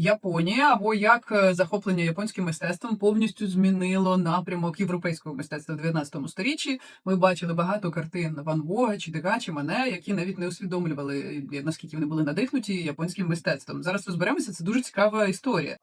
Японія або як е, захоплення японським мистецтвом повністю змінило напрямок європейського мистецтва в 19 сторіччі. Ми бачили багато картин Ван Гога чи Дега, чи Мане, які навіть не усвідомлювали е, наскільки вони були надихнуті японським мистецтвом. Зараз розберемося. Це дуже цікава історія.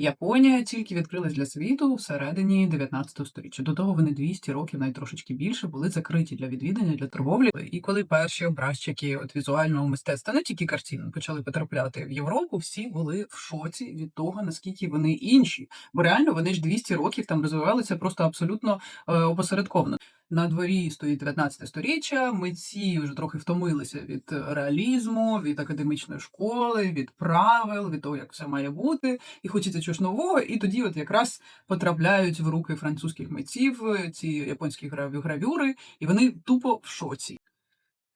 Японія тільки відкрилась для світу всередині 19 століття. До того вони 200 років, навіть трошечки більше, були закриті для відвідання, для торговлі. І коли перші образчики от візуального мистецтва, не тільки картин, почали потрапляти в Європу, всі були в шоці від того, наскільки вони інші. Бо реально вони ж 200 років там розвивалися просто абсолютно е, опосередковано. На дворі стоїть 19 сторіччя. Митці вже трохи втомилися від е, реалізму, від академічної школи, від правил, від того, як все має бути, і хочеться чогось нового. І тоді, от якраз потрапляють в руки французьких митців е, ці японські гравю- гравюри, і вони тупо в шоці.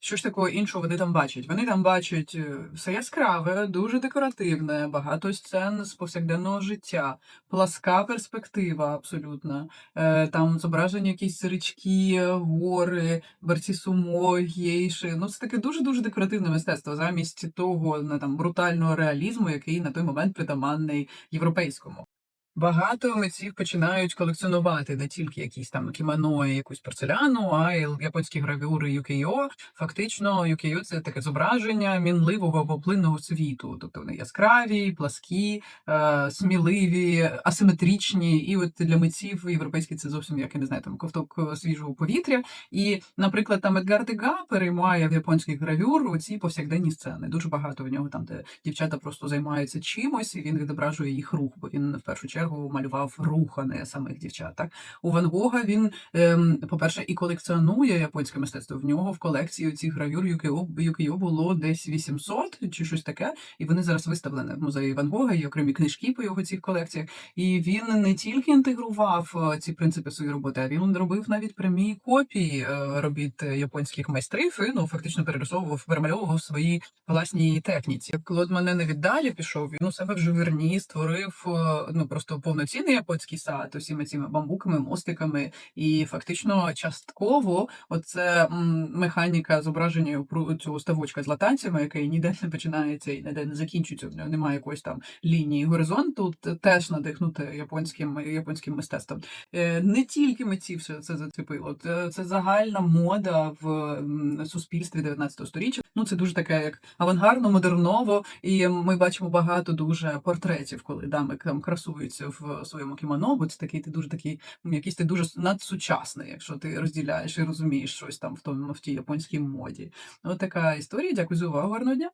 Що ж такого іншого вони там бачать? Вони там бачать е, все яскраве, дуже декоративне, багато сцен з повсякденного життя, пласка перспектива абсолютно. Е, Там зображені якісь річки, гори, берці сумо, гейші. Ну, це таке дуже-дуже декоративне мистецтво, замість того не, там, брутального реалізму, який на той момент притаманний європейському. Багато митців починають колекціонувати не тільки якісь там кімоно і якусь порцеляну, а й японські гравюри юкейо. Фактично, юкейо це таке зображення мінливого або світу. Тобто вони яскраві, пласкі, е, сміливі, асиметричні. І от для митців європейські це зовсім як я не знаю, там ковток е, свіжого повітря. І, наприклад, там Едгар Дега переймає в японських гравюр оці повсякденні сцени. Дуже багато в нього там, де дівчата просто займаються чимось, і він відображує їх рух, бо він в першу чергу малював рух, а не самих дівчат. Так у Ван Гога він, ем, по-перше, і колекціонує японське мистецтво. В нього в колекції цих гравюр Юкіо, Юкіо було десь 800 чи щось таке, і вони зараз виставлені в музеї Ван Гога, є окремі книжки по його цих колекціях. І він не тільки інтегрував е, ці принципи в свої роботи, а він робив навіть прямі копії е, робіт японських майстрів і ну фактично перерисовував, перемальовував в своїй власній техніці. Клод мене не віддалі пішов. Він у себе в Живерні створив е, ну просто повноцінний японський сад усіма цими бамбуками, мостиками, і фактично частково оце механіка зображення пру- цього ставочка з латанцями, який ніде не починається і ніде не закінчується. В нього немає якоїсь там лінії горизонту. Теж надихнути японським японським мистецтвом. Е, Не тільки митців все це зацепило. Це, це загальна мода в суспільстві 19 століття. Ну це дуже таке як авангардно, модерново, і ми бачимо багато дуже портретів, коли дами там красуються в своєму кімоно, бо це такий ти дуже такий, якийсь ти дуже надсучасний, якщо ти розділяєш і розумієш щось там в тому в тій японській моді. Ну, така історія. Дякую за увагу. Гарного дня.